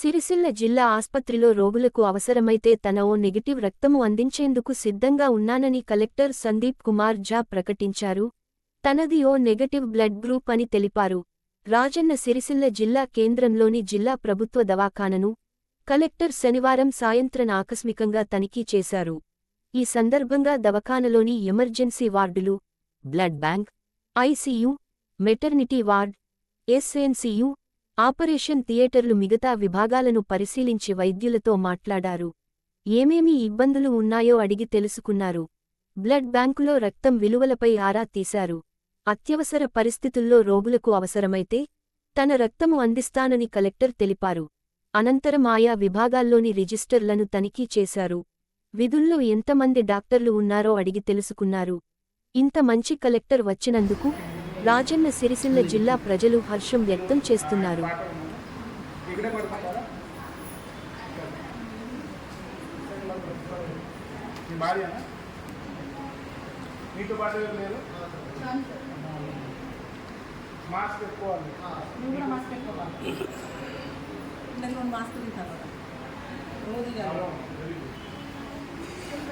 సిరిసిల్ల జిల్లా ఆస్పత్రిలో రోగులకు అవసరమైతే తన ఓ నెగిటివ్ రక్తము అందించేందుకు సిద్ధంగా ఉన్నానని కలెక్టర్ సందీప్ కుమార్ ఝా ప్రకటించారు. తనది ఓ నెగటివ్ బ్లడ్ గ్రూప్ అని తెలిపారు. రాజన్న సిరిసిల్ల జిల్లా కేంద్రంలోని జిల్లా ప్రభుత్వ దవాఖానను కలెక్టర్ శనివారం సాయంత్రం ఆకస్మికంగా తనిఖీ చేశారు. ఈ సందర్భంగా దవాఖానలోని ఎమర్జెన్సీ వార్డులు blood bank ICU maternity ward SNCU operation థియేటర్లు మిగతా విభాగాలను పరిశీలించి వైద్యులతో మాట్లాడారు. ఏమేమి ఇబ్బందులు ఉన్నాయో అడిగి తెలుసుకున్నారు. బ్లడ్ బ్యాంకులో రక్తం విలువలపై ఆరా తీశారు. అత్యవసర పరిస్థితుల్లో రోగులకు అవసరమైతే తన రక్తము అందిస్తానని కలెక్టర్ తెలిపారు. అనంతరం ఆయా విభాగాల్లోని రిజిస్టర్లను తనిఖీ చేశారు. విధుల్లో ఎంతమంది డాక్టర్లు ఉన్నారో అడిగి తెలుసుకున్నారు. ఇంత మంచి కలెక్టర్ వచ్చినందుకు రాజన్న సిరిసిల్ల జిల్లా ప్రజలు హర్షం వ్యక్తం చేస్తున్నారు. మాస్క్